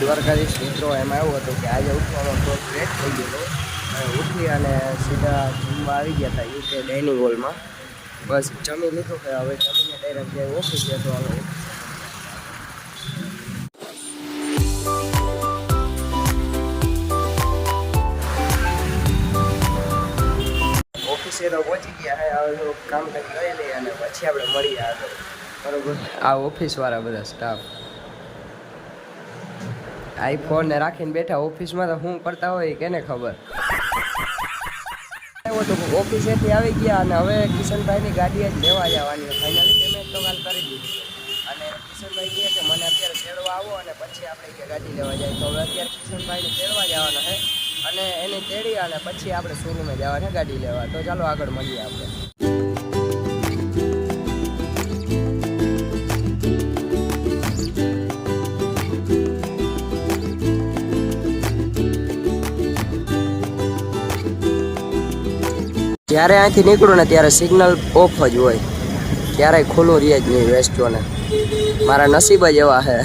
દ્વારકાધીશ મિત્રો એમાં એવું હતું કે આજે ઉઠવાનો થોડોક લેટ થઈ ગયો અને ઉઠી અને સીધા જીમમાં આવી ગયા હતા યુકે ડાઇનિંગ હોલમાં બસ જમી લીધું કે હવે જમીને ડાયરેક્ટ જે ઓફિસ જતો હવે ઓફિસે તો પહોંચી ગયા હવે કામ કરી લઈએ અને પછી આપણે મળીએ આગળ. આ ઓફિસવાળા બધા સ્ટાફ આઈફોન ને રાખીને બેઠા ઓફિસમાં તો શું કરતા હોય કેને ખબર? તો ઓફિસેથી આવી ગયા અને હવે કિશનભાઈની ગાડી જ લેવા જવાની ફાઇનલી પેમેન્ટ તો કાલ કરી દીધી. અને કિશનભાઈ કહે કે મને અત્યારે તેડવા આવો અને પછી આપણે ગાડી લેવા જાય. તો હવે અત્યારે કિશનભાઈને તેડવા જવાના છે અને એને તેડી અને પછી આપણે શોરૂમે જવાના છે ગાડી લેવા. તો ચાલો આગળ મળીએ આપણે. જ્યારે અહીંથી નીકળું ને ત્યારે સિગ્નલ ઓફ જ હોય. ક્યારેય ખુલ્લું રહે જ નહીં વેસ્ટોને મારા નસીબ જ એવા છે.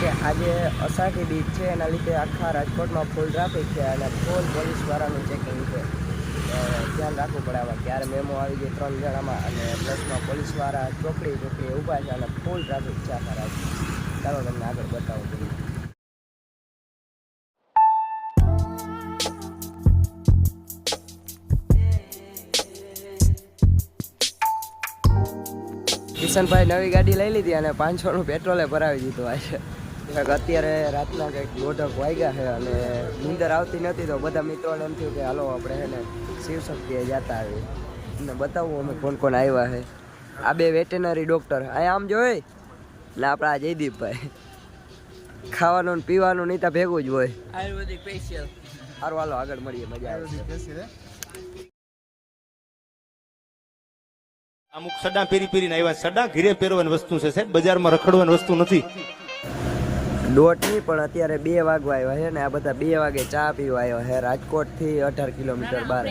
કે આજે અષાઢી બીચ છે, એના લીધે આખા રાજકોટમાં ફૂલ ટ્રાફિક છે અને ફૂલ પોલીસવાળાનું ચેકિંગ છે. ધ્યાન રાખવું પડે આમાં. ક્યારે મેમો આવી ગઈ ત્રણ જણામાં અને પ્લસમાં પોલીસવાળા ચોકડી ચોકડી ઊભા છે અને ફૂલ ટ્રાફિક છે આખા રાજકોટ ચાલો તમને આગળ બતાવું બધું. કિશનભાઈ નવી ગાડી લઈ લીધી અને પાંચસોનું પેટ્રોલે ભરાવી દીધું આજે. અત્યારે રાતના કંઈક દોઢક વાગ્યા છે અને નીંદર આવતી નથી તો બધા મિત્રોને એમ થયું કે હાલો આપણે છે ને શિવશક્તિએ જતા આવી અને બતાવું અમે કોણ કોણ આવ્યા છે. આ બે વેટેનરી ડૉક્ટર અહીંયા આમ જોઈ ને આપણા આ જયદીપભાઈ. ખાવાનું ને પીવાનું નહીં તો ભેગું જ હોય. આયુર્વેદિક ફેશિયલ સારું હાલો આગળ મળીએ મજા આવે અમુક સડા પેરી પેરીને આવ્યા. સડા ઘીરે પહેરવાની વસ્તુ છે સાહેબ. બજારમાં રખડવાની વસ્તુ નથી. દોઢ નહીં પણ અત્યારે બે વાગવા આવ્યા છે ને આ બધા બે વાગે ચા પીવા આવ્યા છે. રાજકોટથી અઢાર કિલોમીટર બહાર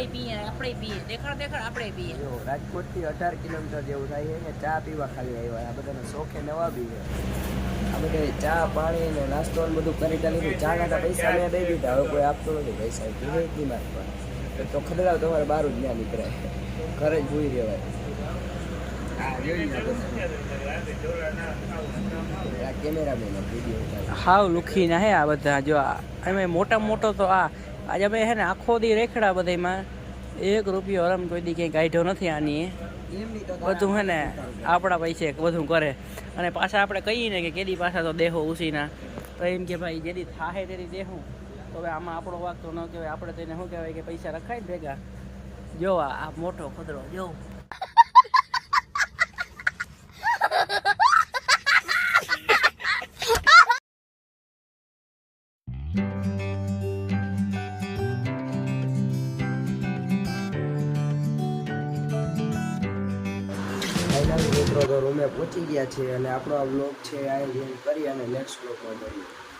જો રાજકોટથી અઢાર કિલોમીટર જેવું થાય છે ને ચા પીવા ખાલી આવ્યા આ બધાને શોખે નવા બી છે. આ બધા ચા પાણી ને નાસ્તો ને બધું કરી ચાલી ચા ના પૈસા મેં દઈ દીધા. હવે કોઈ આપતો નથી પૈસા. જ પણ તો ખદડાવ તમારે બહાર જ ના નીકળે. ઘરે જ ભૂઈ રહેવાય. આ લુખી હાવ લુખીના હે આ બધા જો અમે મોટા મોટો તો આ. આજે અમે હે ને આખો દી રેખડા બધામાં એક રૂપિયો હરમ કોઈ દી ક્યાંય કાઢ્યો નથી આની. બધું હે ને આપણા પૈસે બધું કરે. અને પાછા આપણે કહીએ ને કે કેદી પાછા તો દેહો ઉસીના. તો એમ કે ભાઈ જેદી થાહે તેની દેહું. તો હવે આમાં આપણો વાક તો ન કહેવાય. આપણે તો એને શું કહેવાય કે પૈસા રખાય ને ભેગા. જો આ આ મોટો ખતરો. જો. ફાઇનલ મિત્રો, તો રૂમે પહોંચી ગયા છે અને આપણો આ બ્લોગ છે આ એન્ડ કરી અને નેક્સ્ટ બ્લોગમાં મળીએ